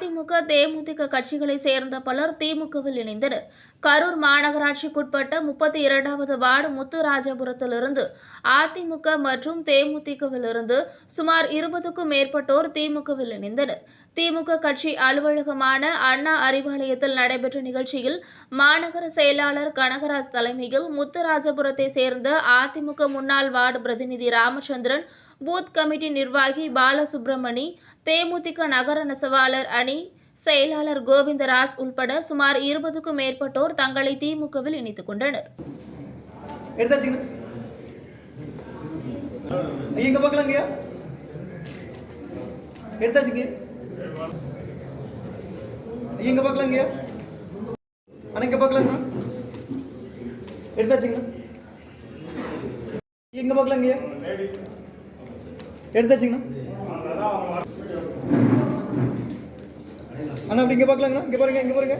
தேமுதிக கட்சிகளை சேர்ந்த பலர் திமுகவில் இணைந்தனர். கரூர் மாநகராட்சிக்குட்பட்ட முப்பத்தி இரண்டாவது வார்டு முத்துராஜபுரத்திலிருந்து அதிமுக மற்றும் தேமுதிகவிலிருந்து சுமார் இருபதுக்கும் மேற்பட்டோர் திமுகவில் இணைந்தனர். திமுக கட்சி அலுவலகமான அண்ணா அறிவாலயத்தில் நடைபெற்ற நிகழ்ச்சியில் மாநகர செயலாளர் கனகராஜ் தலைமையில் முத்துராஜபுரத்தை சேர்ந்த அதிமுக முன்னாள் வார்டு பிரதிநிதி ராமச்சந்திரன் பூத் கமிட்டி நிர்வாகி பாலசுப்ரமணி தேமுதிக நகர நெசவாளர் அணி செயலாளர் கோவிந்தராஜ் உள்பட சுமார் இருபதுக்கும் மேற்பட்டோர் தங்களை திமுகவில் இணைத்துக் கொண்டனர். எடுத்தாச்சுங்க. எங்க இங்க எடுத்தாச்சுங்கண்ணா. அண்ணா அப்படி இங்கே பார்க்கலாங்கண்ணா. இங்கே பாருங்க இங்கே பாருங்க.